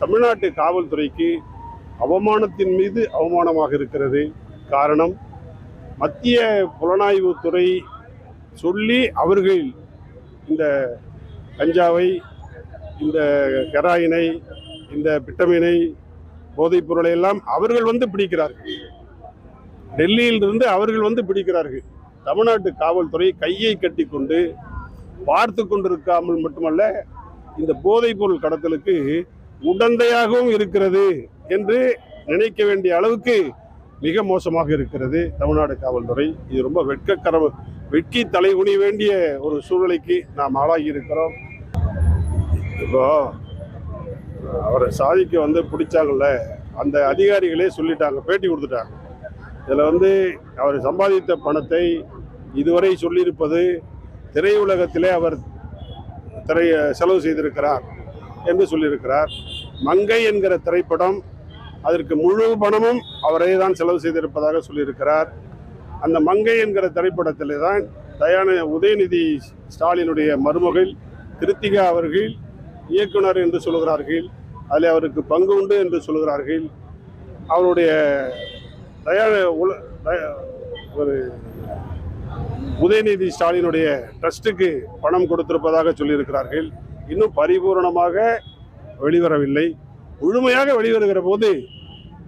தமிழ்நாட்டு காவல்துறைக்கு அவமானத்தின் மீது அவமானமாக இருக்கிறது. காரணம் மத்திய புலனாய்வுத்துறை சொல்லி அவர்கள் இந்த கஞ்சாவை இந்த கெராயினை இந்த பிட்டமினை போதைப் பொருளை எல்லாம் அவர்கள் வந்து பிடிக்கிறார்கள். டெல்லியிலிருந்து அவர்கள் வந்து பிடிக்கிறார்கள். தமிழ்நாட்டு காவல்துறை கையை கட்டிக்கொண்டு பார்த்து கொண்டிருக்காமல் மட்டுமல்ல இந்த போதைப் பொருள் கடத்தலுக்கு உடந்தையாகவும் இருக்கிறது என்று நினைக்க வேண்டிய அளவுக்கு மிக மோசமாக இருக்கிறது தமிழ்நாடு காவல்துறை. இது ரொம்ப வெட்கக்கரம் வெட்கி தலைகுனி வேண்டிய ஒரு சூழ்நிலைக்கு நாம் ஆளாகி இருக்கிறோம். இப்போ அவரை சாதிக்க வந்து பிடிச்சாங்கல்ல அந்த அதிகாரிகளே சொல்லிட்டாங்க பேட்டி கொடுத்துட்டாங்க. இதில் வந்து அவர் சம்பாதித்த பணத்தை இதுவரை சொல்லியிருப்பது திரையுலகத்திலே அவர் திரைய செலவு செய்திருக்கிறார். என்று சொல்லியிருக்கிறார். மங்கை என்கிற திரைப்படம் அதற்கு முழு பணமும் அவரே தான் செலவு செய்திருப்பதாக சொல்லியிருக்கிறார். அந்த மங்கை என்கிற திரைப்படத்தில் தான் தயான உதயநிதி ஸ்டாலினுடைய மருமகள் கிருத்திகா அவர்கள் இயக்குனர் என்று சொல்கிறார்கள் அதில் அவருக்கு பங்கு உண்டு என்று சொல்கிறார்கள் அவருடைய தயான உல- ஒரு உதயநிதி ஸ்டாலினுடைய ட்ரஸ்ட்டுக்கு பணம் கொடுத்திருப்பதாக சொல்லியிருக்கிறார்கள். இன்னும் பரிபூரணமாக வெளிவரவில்லை. முழுமையாக வெளிவருகிற போது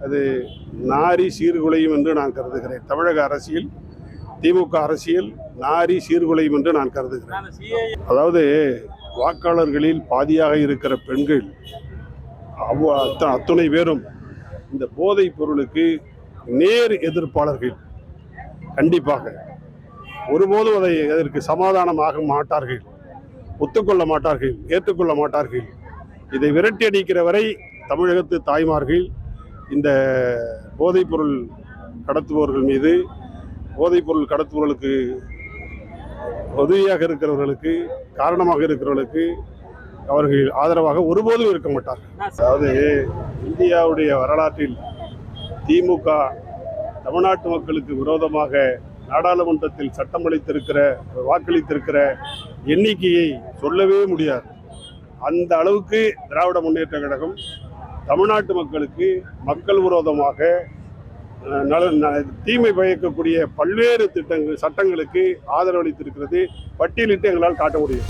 அது நாரி சீர்குலையும் என்று நான் கருதுகிறேன். தமிழக அரசியல் திமுக அரசியல் நாரி சீர்குலையும் என்று நான் கருதுகிறேன். அதாவது வாக்காளர்களில் பாதியாக இருக்கிற பெண்கள் அவ்வ- அத்துணை பேரும் இந்த போதைப் பொருளுக்கு நேர் எதிர்ப்பாளர்கள். கண்டிப்பாக. ஒருபோதும் அதை அதற்கு சமாதானமாக மாட்டார்கள். ஒத்துக்கொள்ள மாட்டார்கள் ஏற்றுக்கொள்ள மாட்டார்கள் இதை விரட்டி அடிக்கிற வரை தமிழகத்து தாய்மார்கள் இந்த போதைப்பொருள் கடத்துபவர்கள் மீது போதைப்பொருள் கடத்துபவர்களுக்கு உதவியாக இருக்கிறவர்களுக்கு காரணமாக இருக்கிறவர்களுக்கு அவர்கள் ஆதரவாக ஒருபோதும் இருக்க மாட்டார்கள். அதாவது இந்தியாவுடைய வரலாற்றில் திமுக தமிழ்நாட்டு மக்களுக்கு விரோதமாக நாடாளுமன்றத்தில் சட்டமளித்திருக்கிற வாக்களித்திருக்கிற எண்ணிக்கையை சொல்லவே முடியாது. அந்த அளவுக்கு திராவிட முன்னேற்ற கழகம் தமிழ்நாட்டு மக்களுக்கு மக்கள் விரோதமாக நல தீமை பயக்கக்கூடிய பல்வேறு திட்டங்கள் சட்டங்களுக்கு ஆதரவளித்திருக்கிறது. பட்டியலிட்டு எங்களால் காட்ட முடியும்.